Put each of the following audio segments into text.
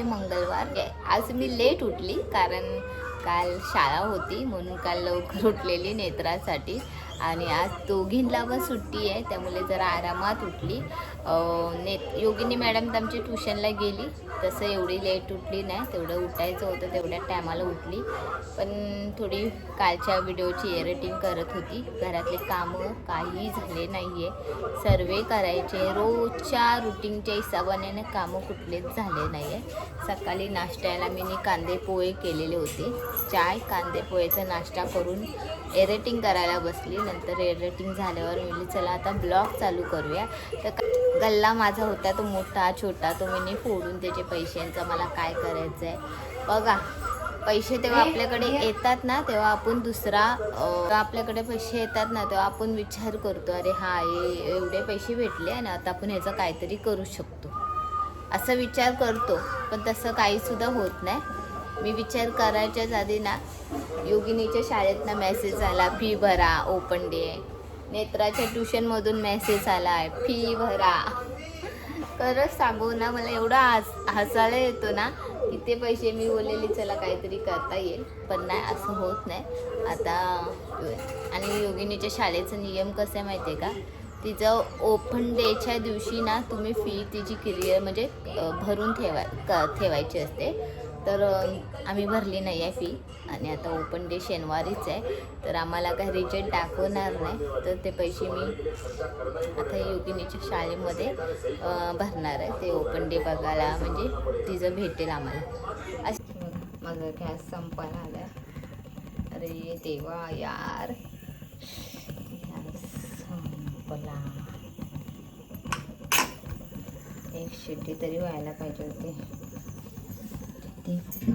आहे मंगळवार आज मी लेट उठली कारण काल शाळा होती म्हणून काल लवकर उठलेली नेत्रासाठी. आणि आज दोघींना पण सुट्टी आहे त्यामुळे जरा आरामात उठली. ने योगिनी मॅडम तर आमची ट्युशनला गेली. तसं एवढी लेट उठली नाही तेवढं उठायचं होतं तेवढ्या टायमाला उठली. पण थोडी कालच्या व्हिडिओची एडिटिंग करत होती. घरातले कामं काही झाले नाही आहे सर्वे करायचे. रोजच्या रुटीनच्या हिशोबाने कामं कुठलेच झाले नाही आहे सकाळी नाश्त्याला मी नी कांदे पोहे केलेले होते. चाय कांदे पोहेचा नाश्ता करून एडिटिंग करायला बसली. नंतर एडिटिंग झाल्यावर मी चला आता ब्लॉग चालू करूया. तर गल्ला माझा होता तो मोठा छोटा. तो मी फोडून त्याचे पैशांचा मला काय करायचं आहे बघा पैसे तेव्हा आपल्याकडे येतात ना तेव्हा आपण दुसरा आपल्याकडे पैसे येतात ना तेव्हा आपण विचार करतो अरे हा हे एवढे पैसे भेटले आणि आता आपण ह्याचं काहीतरी करू शकतो. असा विचार करतो. पण तसं काहीसुद्धा होत नाही. मी विचार करायच्याच आधी ना योगिनीच्या शाळेतनं मेसेज आला फी भरा ओपन डे नेत्राच्या ट्युशनमधून मेसेज आला आहे फी भरा. खरंच सांगू ना मला एवढा हस हसायला येतो ना की ते पैसे मी बोललेले चला काहीतरी करता येईल. पण नाही असं होत नाही. आता आणि योगिनीच्या शाळेचा नियम कसं आहे माहिती आहे का? तिचं ओपन डेच्या दिवशी ना तुम्ही फी तिची क्लिअर म्हणजे भरून ठेवाय क ठेवायची असते. तर आम्ही भरली नाही आहे फी आणि आता ओपन डे शनिवारीच आहे. तर आम्हाला काही रिजल्ट दाखवणार नाही. तर ते पैसे मी आता योगिनीच्या शाळेमध्ये भरणार आहे. ते ओपन डे बघायला म्हणजे तिचं भेटेल आम्हाला. असं बघा, माझा गॅस संपायला आला अरे देवा यार. संपला. एक शिट्टी तरी व्हायला पाहिजे होती. ते असं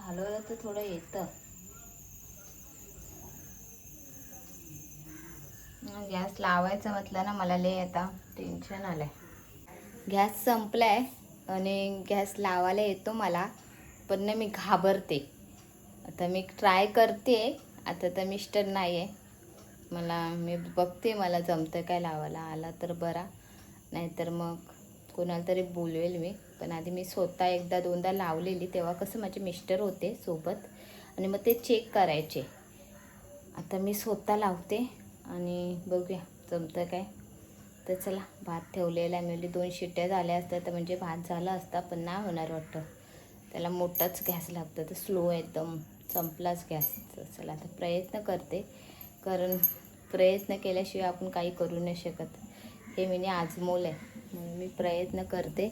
हलवलं तर थोडं येतं गॅस लावायचं म्हटलं ना मला लय आता टेन्शन आलंय. गॅस संपलाय आणि गॅस लावायला येतो मला पण ना मी घाबरते. आता मी ट्राय करते. आता तर मिस्टर नाही आहे मला मी बघते मला जमतं काय लावायला. आला तर बरा. नाहीतर मग कोणाला तरी बोलवेल मी. पण आधी मी स्वतः एकदा दोनदा लावलेली. तेव्हा कसं माझे मिस्टर होते सोबत. आणि मग ते चेक करायचे. आता मी स्वतः लावते आणि बघूया जमतं काय. तर चला भात ठेवलेला आहे. म्हणजे दोन शिट्ट्या झाल्या असत्या तर म्हणजे भात झाला असता पण नाही होणार वाटतं. त्याला मोठाच गॅस लागतं. तर स्लो एकदम. संपलाच गॅस. चला आता प्रयत्न करते. कारण प्रयत्न केल्याशिवाय आपण काही करू नाही शकत. हे मी आजमोल आहे. म्हणून मी प्रयत्न करते.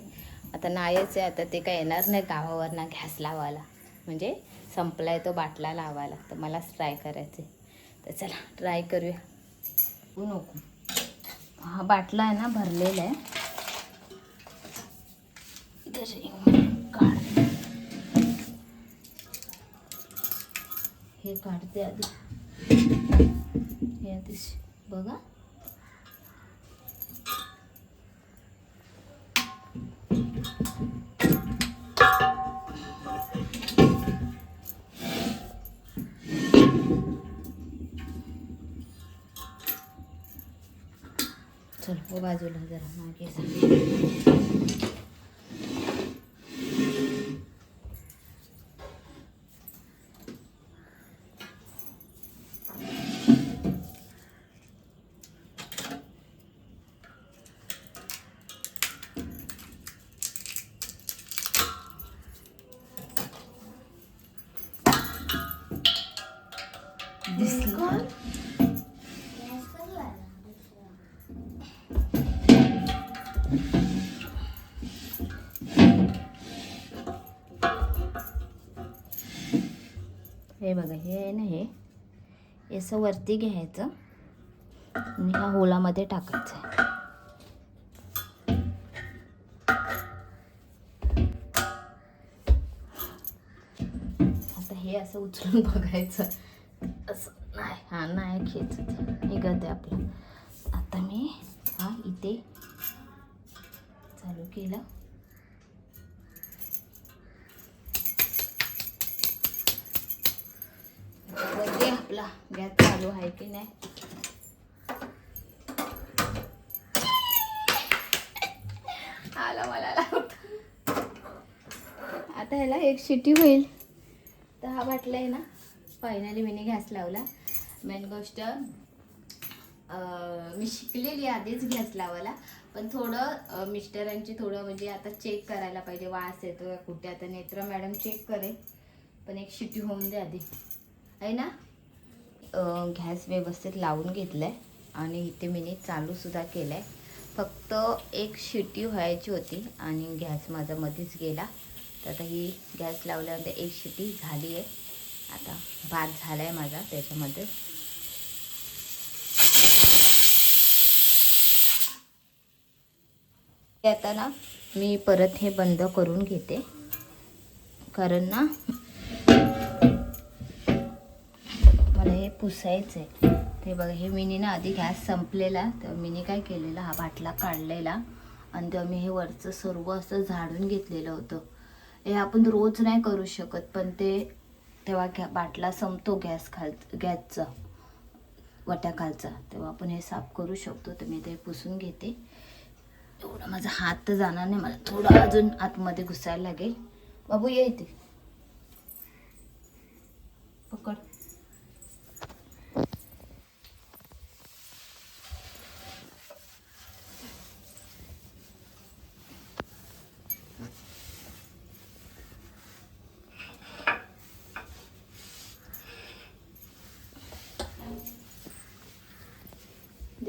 आता नाहीच आहे. आता ते काय येणार नाही गावावर ना गॅस लावायला. म्हणजे संपला आहे तो बाटला लावायला. तर मलाच ट्राय करायचे तर चला ट्राय करूया. नको. हा बाटला आहे ना भरलेला आहे. हे काढते आधी. हे आधी बघा. चल हो बाजूला जरा मागे हे बघा हे आहे ना हे. असं वरती घ्यायचं आणि ह्या होलामध्ये टाकायचं आहे. आता हे असं उचलून बघायचं. असं नाही हा नाही खेचत. निघत आहे आपलं. आता मी हा इथे चालू केलं. आपला. गॅस चालू आहे की नाही? आला मला आता ह्याला एक शिटी होईल. तर हा बाटला आहे ना फायनली मी गॅस लावला. मेन गोष्ट मी शिकलेली आधीच गॅस लावायला. पण थोडं मिस्टरांची थोडं म्हणजे आता चेक करायला पाहिजे. वास येतो कुठे आता नेत्र मॅडम चेक करेल. पण एक शिटी होऊन दे आधी. आहे ना? गॅस व्यवस्थित लावून घेतलाय आणि इथे मी चालूसुद्धा केलं आहे फक्त एक शिटी व्हायची होती आणि गॅस माझा मध्येच गेला. तर आता ही गॅस लावल्यानंतर एक शिटी झाली आहे. आता भात झाला आहे माझा त्याच्यामध्ये. आता ना मी परत हे बंद करून घेते. कारण ना हे पुसायचं आहे ते बघा हे मिनी ना आधी गॅस संपलेला तेव्हा मिनी काय केलेला हा बाटला काढलेला आणि तेव्हा मी हे वरचं सर्व असं झाडून घेतलेलं होतं. हे आपण रोज नाही करू शकत पण ते तेव्हा गॅ बाटला संपतो गॅस खाल गॅसचा वट्याखालचा तेव्हा आपण हे साफ करू शकतो तर मी ते पुसून घेते. एवढा माझा हात तर जाणार नाही मला थोडं अजून आतमध्ये घुसायला लागेल. बाबू ये इथे.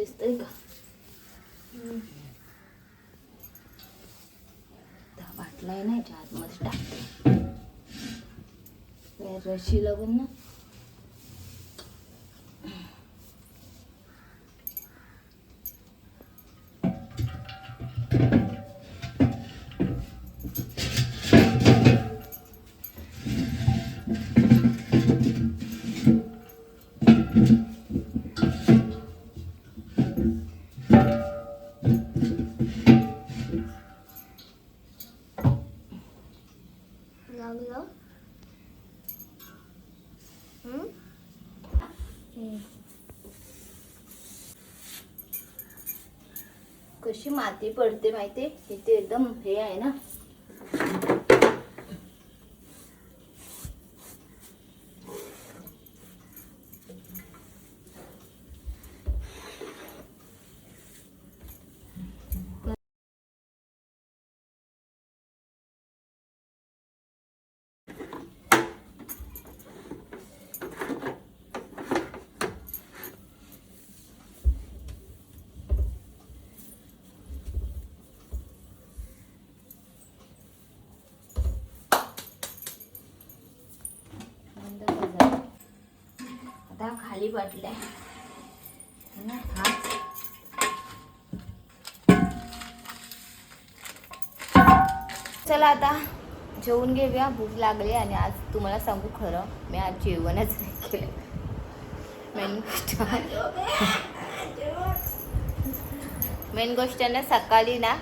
दिसतंय का हा नाही आहे आतमध्ये टाकते रशी लागून ना कशी माती पडते माहिती इथे एकदम हे आहे ना. आता खाली वाटलाय ना हाच चला आता जेवून घेऊया. भूक लागली आणि आज तुम्हाला सांगू खरं मी आज जेवणच नाही केलं. मेन गोष्ट मेन गोष्ट ना सकाळी ना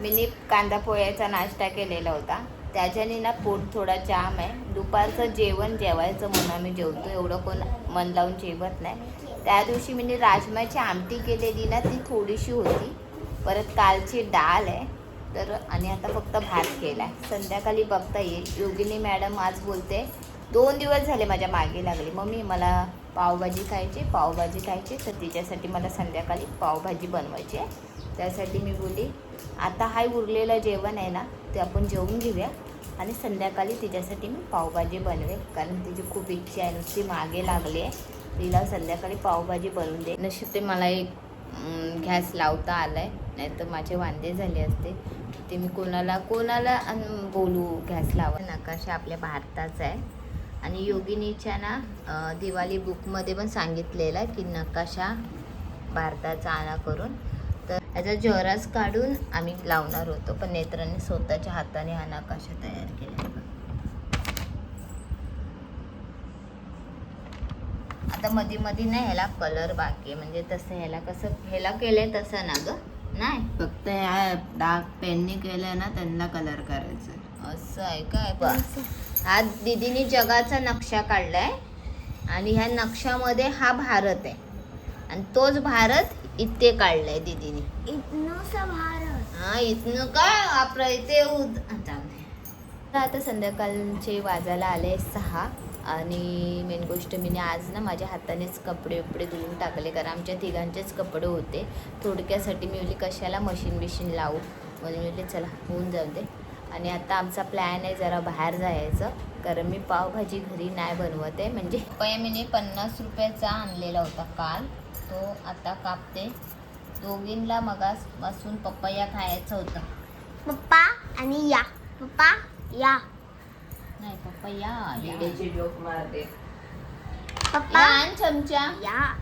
मी कांदा पोह्याचा नाश्ता केलेला होता. त्याच्याने ना पोट थोडा जाम आहे. दुपारचं जेवण जेवायचं म्हणून आम्ही जेवतो. एवढं कोण मन लावून जेवत नाही. त्या दिवशी मी राजमाची आमटी केलेली ना ती थोडीशी होती. परत कालची डाळ आहे. तर आणि आता फक्त भात केला आहे संध्याकाळी बघता येईल. योगिनी मॅडम आज बोलते दोन दिवस झाले माझ्या मागे लागले. मम्मी मला पावभाजी खायची पावभाजी खायची तर तिच्यासाठी मला संध्याकाळी पावभाजी बनवायची आहे. त्यासाठी मी बोली आता हाय उरलेलं जेवण आहे ना ते आपण जेवून घेऊया. आणि संध्याकाळी तिच्यासाठी मी पावभाजी बनवेल कारण तिची खूप इच्छा आहे नुसती मागे लागली आहे. तिला संध्याकाळी पावभाजी बनवून दे. नशीब ते मला एक गॅस लावता आला आहे नाही तर माझे वांदे झाले असते. ते मी कोणाला कोणाला बोलू गॅस लावा. नकाशा आपल्या भारताचा आहे. आणि योगिनीच्या ना दिवाळी बुकमध्ये पण सांगितलेलं आहे की नकाशा भारताचा आणा करून तर याचा जरास काढून आम्ही लावणार होतो पण नेत्रांनी स्वतःच्या हाताने हा नकाशा तयार केला. आता मध्ये मध्ये नाही ह्याला कलर बाकी आहे म्हणजे तसं ह्याला कसं ह्याला केलंय तसं ना ग? नाही? फक्त ह्या डार्क पेनने केलं ना त्यांना कलर करायचं असं आहे काय हा दीदीने जगाचा नक्षा काढलाय आणि ह्या नक्षामध्ये हा भारत आहे. आणि तोच भारत इथे काढलाय दीदीने. हा इथनं काय आपलं इथे आता संध्याकाळचे वाजायला आले सहा आणि मेन गोष्ट मी आज ना माझ्या हातानेच कपडे बिपडे धुवून टाकले कारण आमच्या तिघांचेच कपडे होते. थोडक्यासाठी मी बोलली कशाला मशीन बिशीन लावू? म्हणून मी बोलली चला होऊन जाऊ दे. आणि आता आमचा प्लॅन आहे जरा बाहेर जायचं कारण मी पावभाजी घरी नाही बनवत आहे. म्हणजे मीने पन्नास रुपयाचा आणलेला होता काल. तो आता कापते. दोघींना मगासपासून पपया खायचं होतं. पप्पा आणि या. पप्पा या. नाही पपया विडेची जोक मारते. पप्पा आण चमचा. या.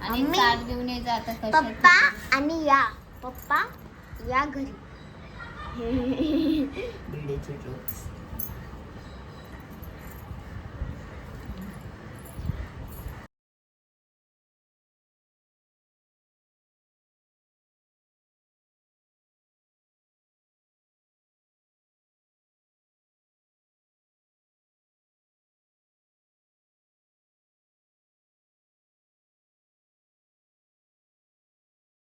आणि मम्मी. ताट घेऊन ये जा आता पप्पा आणि या. पप्पा या घरी. विडेची जोक्स.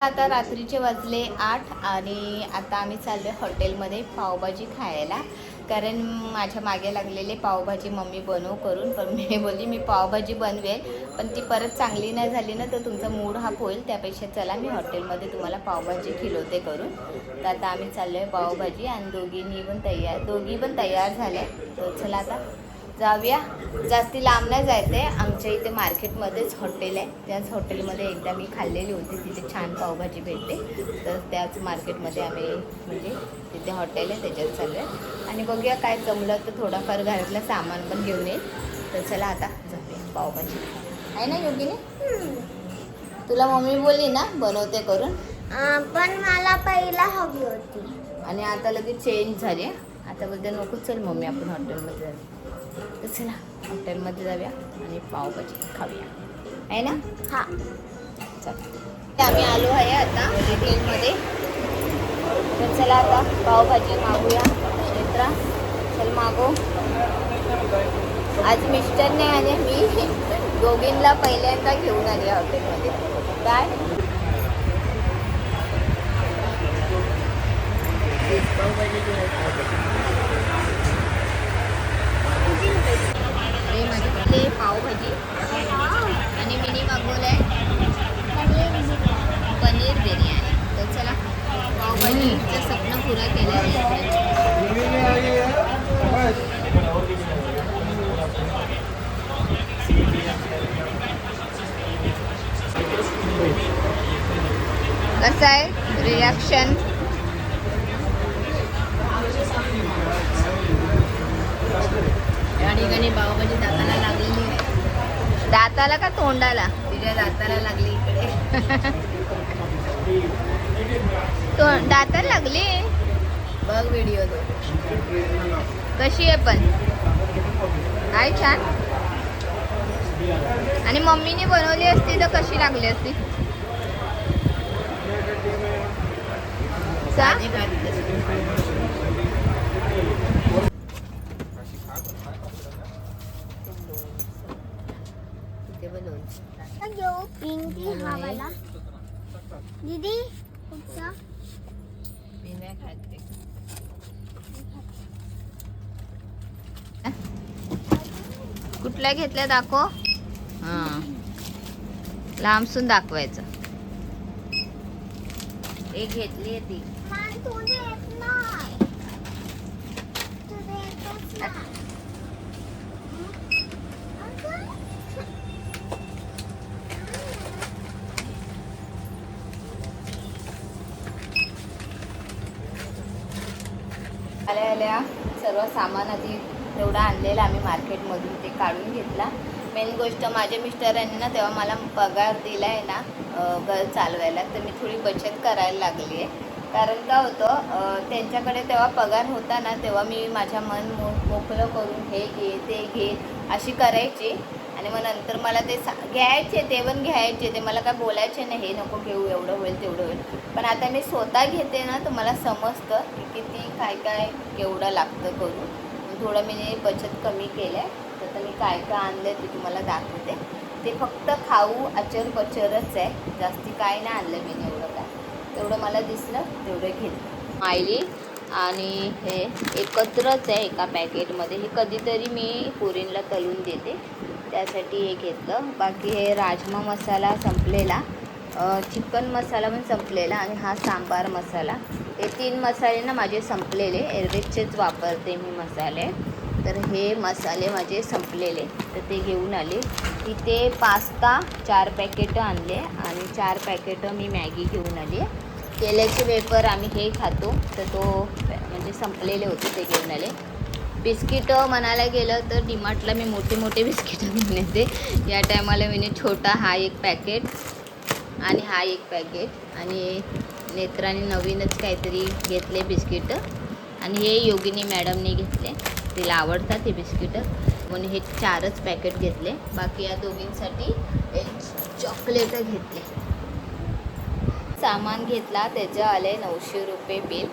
आता रात्रीचे वाजले आठ आणि आता आम्ही चाललो आहे हॉटेलमध्ये पावभाजी खायला. कारण माझ्या मागे लागलेले पावभाजी मम्मी बनव करून पण मी बोलली मी पावभाजी बनवेल पण ती परत चांगली नाही झाली ना तर तुमचा मूड हा होईल. त्यापेक्षा चला मी हॉटेलमध्ये तुम्हाला पावभाजी खिलवते करून. तर आता आम्ही चाललो आहे पावभाजी आणि दोघींनी पण तयार दोघी पण तयार झाल्या. तर चला आता जाऊया. जास्ती लांब नाही जायचं आहे आमच्या इथे मार्केटमध्येच हॉटेल आहे. त्याच हॉटेलमध्ये एकदा मी खाल्लेली होती. तिथे छान पावभाजी भेटते तर त्याच मार्केटमध्ये आम्ही म्हणजे तिथे हॉटेल आहे. त्याच्यात चालू आहे आणि बघूया काय जमलं तर थोडाफार घरातलं सामान पण घेऊन येईल. तर चला आता जाऊया पावभाजी आहे ना योगिनी? तुला मम्मी बोलली ना बनवते करून. पण मला पहिला हवी होती. आणि आता लगेच चेंज झाली. आता बोलते नको चल मम्मी आपण हॉटेलमध्ये जाऊ. तर चला हॉटेलमध्ये जाऊया आणि पावभाजी खाऊया. आहे ना? हा. चल. आम्ही आलो आहे आता हॉटेलमध्ये. तर चला आता पावभाजी मागूया. क्षेत्रा चल मागो. आज मिस्टर नाही आले मी दोघींना पहिल्यांदा घेऊन आली हॉटेलमध्ये. काय? हे माझ्याकडे पावभाजी आणि मिनी आहे. पनीर बिर्याणी. तर चला पावभाजीचं स्वप्न पुरं केलं कसं आहे? रिॲक्शन पावभाजी दाताला लागलेली आहे दाताला का तोंडाला? तिच्या दाताला लागली इकडे. तो दाताला लागली? बघ व्हिडिओ तो. कशी आहे पण? आहे छान. आणि मम्मीने बनवली असती तर कशी लागली असती? सा? भाजी खाते तशी. इथे पण लोणचं. घेऊ पिंकी हा वाला दीदी कुठचा मी नाही खात ते. कुठल्या घेतल्या दाखव. हा. लांबसून दाखवायचं. एक घेतली आहे ती. आल्या आल्या. सर्व सामान आधी तेवढं आणलेला आम्ही मार्केटमधून ते काढून घेतला. मेन गोष्ट माझ्या मिस्टरांनी ना तेव्हा मला पगार दिला आहे ना घर चालवायला तर मी थोडी बचत करायला लागली आहे कारण का होतं त्यांच्याकडे तेव्हा पगार होता ना तेव्हा मी माझ्या मन मो मोकळं करून हे घे ते घे अशी करायची. आणि मग नंतर मला ते सा घ्यायचे ते पण घ्यायचे ते मला काय बोलायचे नाही हे नको घेऊ एवढं होईल तेवढं होईल. पण आता मी स्वतः घेते ना तर मला समजतं की किती काय काय केवढं लागतं करून. थोडं मी बचत कमी केलं आहे तर आता मी काय काय आणलं आहे ते तुम्हाला दाखवते. ते फक्त खाऊ अचर पचरच आहे. जास्ती काय नाही आणलं मी एवढं काय. तेवढं मला दिसलं तेवढं घेतलं. मायली आणि हे एकत्रच आहे एका पॅकेटमध्ये. हे कधीतरी मी पुरींला तलून देते. त्यासाठी हे घेतलं. बाकी हे राजमा मसाला संपलेला. चिकन मसाला पण संपलेला आणि हा सांबार मसाला. हे तीन मसाले ना माझे संपलेले. एरवेजचेच वापरते मी मसाले. तर हे मसाले माझे संपलेले. तर ते घेऊन आले. इथे पास्ता चार पॅकेटं आणले आणि चार पॅकेटं मी मॅगी घेऊन आली. केल्याचे वेपर आम्ही हे खातो. तर तो म्हणजे संपलेले होते ते घेऊन आले. बिस्किटं म्हणायला गेलं तर डिमार्टला मी मोठे मोठे बिस्किटं घेऊन येते. या टायमाला मी छोटा हा एक पॅकेट. आणि हा एक पॅकेट आणि नेत्राने नवीनच काहीतरी घेतले बिस्किटं. आणि हे योगिनी मॅडमने घेतले. तिला आवडतात हे बिस्किटं. म्हणून हे चारच पॅकेट घेतले. बाकी या दोघींसाठी एक चॉकलेटं घेतले. सामान घेतला. त्याचं आले नऊशे रुपये बिल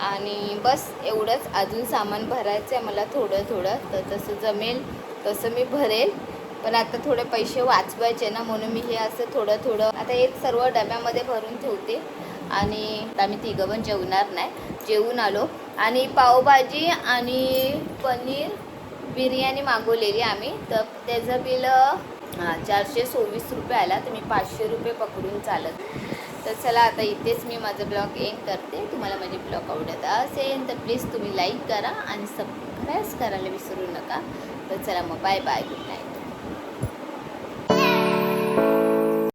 आणि बस एवढंच. अजून सामान भरायचं आहे मला थोडं थोडं. तर तसं जमेल. तसं मी भरेल. पण आता थोडे पैसे वाचवायचे ना म्हणून मी हे असं थोडं थोडं आता हे सर्व डब्यामध्ये भरून ठेवते. आणि आम्ही तिघं पण जेवणार नाही जेवून आलो. आणि पावभाजी आणि पनीर बिर्याणी मागवलेली आम्ही. तर त्याचं बिल चारशे सव्वीस रुपये आला तर मी पाचशे रुपये पकडून चालत. तर चला आता इथेच मी माझं ब्लॉग एंड करते. तुम्हाला माझे ब्लॉग आवडत असेल तर प्लीज तुम्ही लाईक करा आणि सबस्क्राईब करायला विसरू नका. तर चला मग बाय बाय गुड नाईट